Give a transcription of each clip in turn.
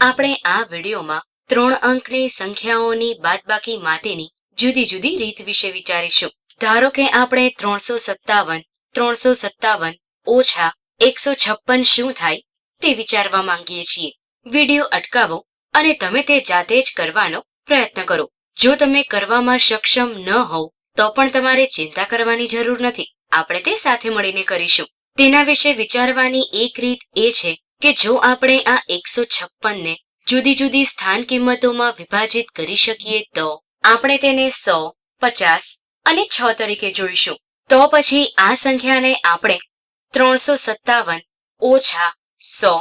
આપણે આ વિડીયોમાં ત્રણ અંકની સંખ્યાઓની બાદબાકી માટેની જુદી જુદી રીત વિશે વિચારીશું. ધારો કે આપણે ત્રણસો સત્તાવન ત્રણસો સત્તાવન ઓછા એકસો છપ્પન શું થાય તે વિચારવા માંગીએ છીએ. વીડિયો અટકાવો અને તમે તે જાતે જ કરવાનો પ્રયત્ન કરો. જો તમે કરવામાં સક્ષમ ન હોવ, તો પણ તમારે ચિંતા કરવાની જરૂર નથી. આપણે તે સાથે મળીને કરીશું. તેના વિશે વિચારવાની એક રીત એ છે કે જો આપણે આ એકસો છપ્પનને જુદી જુદી સ્થાન કિંમતોમાં વિભાજિત કરી શકીએ તો આપણે તેને સો, પચાસ અને છ તરીકે જોઈશું. તો પછી આ સંખ્યાને આપણે ત્રણસો સત્તાવન ઓછા સો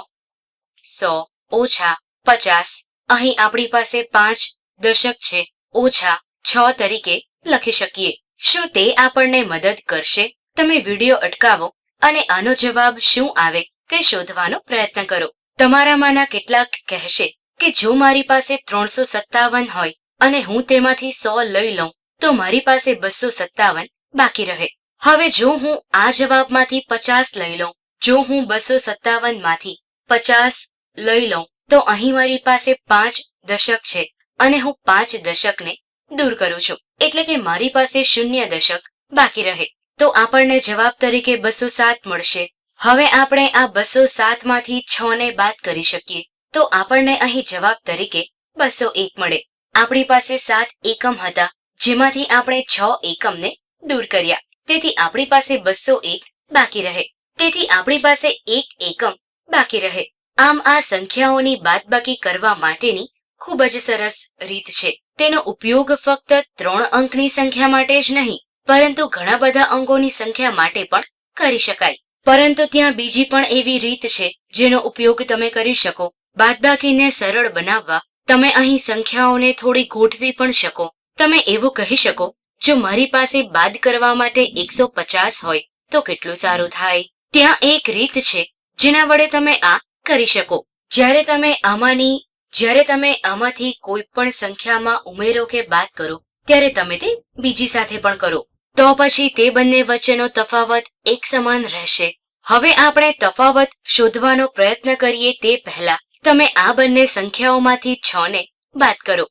સો ઓછા પચાસ, અહીં આપણી પાસે પાંચ દશક છે, ઓછા છ તરીકે લખી શકીએ. શું તે આપણને મદદ કરશે? તમે વીડિયો અટકાવો અને આનો જવાબ શું આવે? તે શોધવાનો પ્રયત્ન કરો. તમારામાંના કેટલાક કહેશે કે જો મારી પાસે ત્રણસો સત્તાવન હોય અને હું તેમાંથી સો લઈ લઉં, તો મારી પાસે બસો સત્તાવન બાકી રહે. હવે જો હું આ જવાબમાંથી પચાસ લઈ લઉં, જો હું બસો સત્તાવનમાંથી પચાસ લઈ લઉં, તો અહીં મારી પાસે પાંચ દશક છે અને હું પાંચ દશકને દૂર કરું છું. એટલે કે મારી પાસે શૂન્ય દશક બાકી રહે. તો આપણને જવાબ તરીકે બસો સાત મળશે. હવે આપણે આ બસો સાતમાંથી છ ને બાદ કરી શકીએ. તો આપણને અહીં જવાબ તરીકે બસો એક મળે. આપણી પાસે સાત એકમ હતા, જેમાંથી આપણે છ એકમને દૂર કર્યા. તેથી આપણી પાસે બસો એક બાકી રહે. તેથી આપણી પાસે એક એકમ બાકી રહે. આમ આ સંખ્યાઓની બાદબાકી કરવા માટેની ખૂબ જ સરસ રીત છે. તેનો ઉપયોગ ફક્ત ત્રણ અંકની સંખ્યા માટે જ નહીં, પરંતુ ઘણા બધા અંકોની સંખ્યા માટે પણ કરી શકાય. પરંતુ ત્યાં બીજી પણ એવી રીત છે, જેનો ઉપયોગ તમે કરી શકો. બાદબાકીને સરળ બનાવવા, તમે અહીં સંખ્યાઓને થોડી ગોઠવી પણ શકો. તમે એવું કહી શકો, જો મારી પાસે બાદ કરવા માટે એકસો પચાસ હોય, તો કેટલું સારું થાય? ત્યાં એક રીત છે, જેના વડે તમે આ કરી શકો. જ્યારે તમે આમાંની, જ્યારે તમે આમાંથી કોઈ પણ સંખ્યામાં ઉમેરો કે બાદ કરો, ત્યારે તમે તે બીજી સાથે પણ કરો. તો પછી તે બંને વચ્ચેનો તફાવત એક સમાન રહેશે. હવે આપણે તફાવત શોધવાનો પ્રયત્ન કરીએ તે પહેલા તમે આ બંને સંખ્યાઓમાંથી છ ને બાદ કરો.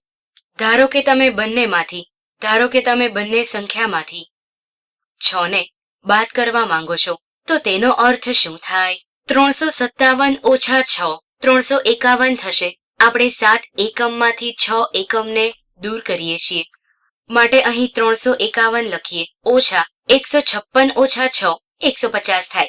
ધારો કે તમે બંનેમાંથી, ધારો કે તમે બંને સંખ્યામાંથી છ ને બાદ કરવા માંગો છો, તો તેનો અર્થ શું થાય? ત્રણસો સત્તાવન ઓછા છ, ત્રણસો એકાવન થશે. આપણે સાત એકમમાંથી છ એકમને દૂર કરીએ છીએ. માટે અહીં ત્રણસો એકાવન લખીએ. ઓછા એકસો છપ્પન ઓછા છ, એકસો પચાસ થાય.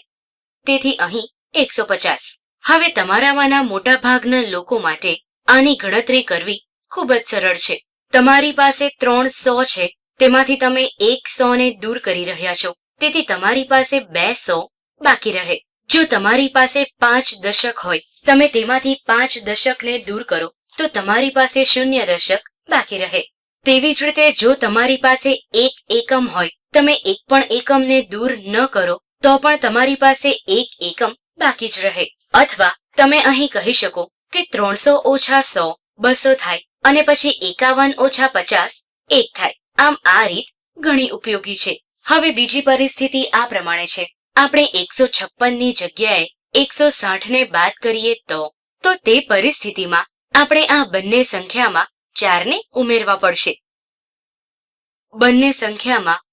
તેથી અહીં એકસો પચાસ. હવે તમારામાંના મોટા ભાગના લોકો માટે આની ગણતરી કરવી ખૂબ જ સરળ છે. તમારી પાસે ત્રણ સો છે, તેમાંથી તમે એક સો ને દૂર કરી રહ્યા છો. તેથી તમારી પાસે બે સો બાકી રહે. જો તમારી પાસે પાંચ દશક હોય, તમે તેમાંથી પાંચ દશકને દૂર કરો, તો તમારી પાસે શૂન્ય દશક બાકી રહે. તેવી જ રીતે જો તમારી પાસે એક એકમ હોય, તમે એક પણ એકમને દૂર ન કરો તો પણ તમારી પાસે એક એકમ બાકી જ રહે. અથવા તમે અહીં કહી શકો કે ત્રણસો ઓછા સો બસો થાય અને પછી એકાવન ઓછા પચાસ એક થાય. આમ આ રીત ઘણી ઉપયોગી છે. હવે બીજી પરિસ્થિતિ આ પ્રમાણે છે. આપણે એકસો છપ્પનની જગ્યાએ એકસો સાઠને બાદ કરીએ તો તો તે પરિસ્થિતિમાં આપણે આ બંને સંખ્યામાં ચારને ઉમેરવા પડશે. બંને સંખ્યામાં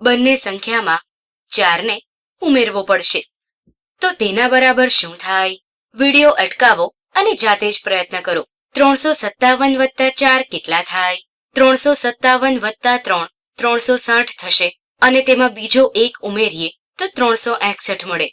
બંને સંખ્યામાં ચારને ઉમેરવો પડશે. તો તેના બરાબર શું થાય? વીડિયો અટકાવો અને જાતે જ પ્રયત્ન કરો. ત્રણસો સત્તાવન વત્તા ચાર કેટલા થાય? ત્રણસો સત્તાવન વત્તા ત્રણ, ત્રણસો સાઠ થશે અને તેમાં બીજો એક ઉમેરીએ તો ત્રણસો એકસઠ મળે.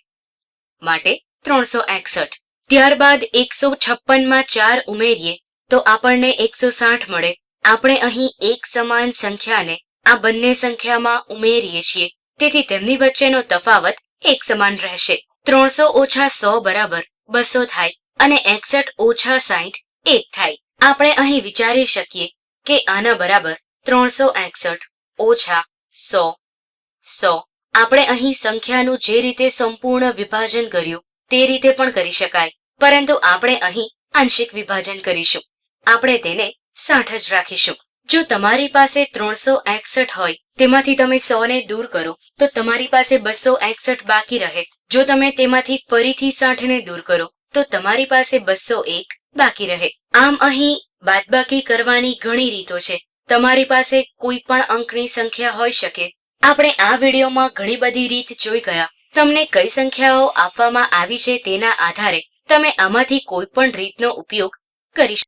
માટે ત્રણસો એકસઠ. ત્યારબાદ એકસો છપ્પનમાં ચાર ઉમેરીએ તો આપણને એકસો સાઠ મળે. આપણે અહીં એક સમાન સંખ્યાને આ બંને સંખ્યામાં ઉમેરીએ છીએ. તેથી તેમની વચ્ચેનો તફાવત એક સમાન રહેશે. ત્રણસો ઓછા સો બરાબર બસો થાય અને એકસઠ ઓછા સાહીઠ એક થાય. આપણે અહીં વિચારી શકીએ કે આના બરાબર ત્રણસો એકસઠ ઓછા સો સો. આપણે અહીં સંખ્યાનું જે રીતે સંપૂર્ણ વિભાજન કર્યું તે રીતે પણ કરી શકાય. પરંતુ આપણે અહીં આંશિક વિભાજન કરીશું. આપણે તેને સાઠ જ રાખીશું. જો તમારી પાસે ત્રણસો એકસઠ હોય તેમાંથી તમે સો ને દૂર કરો, તો તમારી પાસે બસો એકસઠ બાકી રહે. જો તમે તેમાંથી ફરીથી સાઠ ને દૂર કરો, તો તમારી પાસે બસો એક બાકી રહે. આમ અહીં બાદબાકી કરવાની ઘણી રીતો છે. તમારી પાસે કોઈ પણ અંકની સંખ્યા હોઈ શકે. આપણે આ વિડીયોમાં ઘણી બધી રીત જોઈ ગયા. તમને કઈ સંખ્યાઓ આપવામાં આવી છે તેના આધારે તમે આમાંથી કોઈ પણ રીતનો ઉપયોગ કરી શકો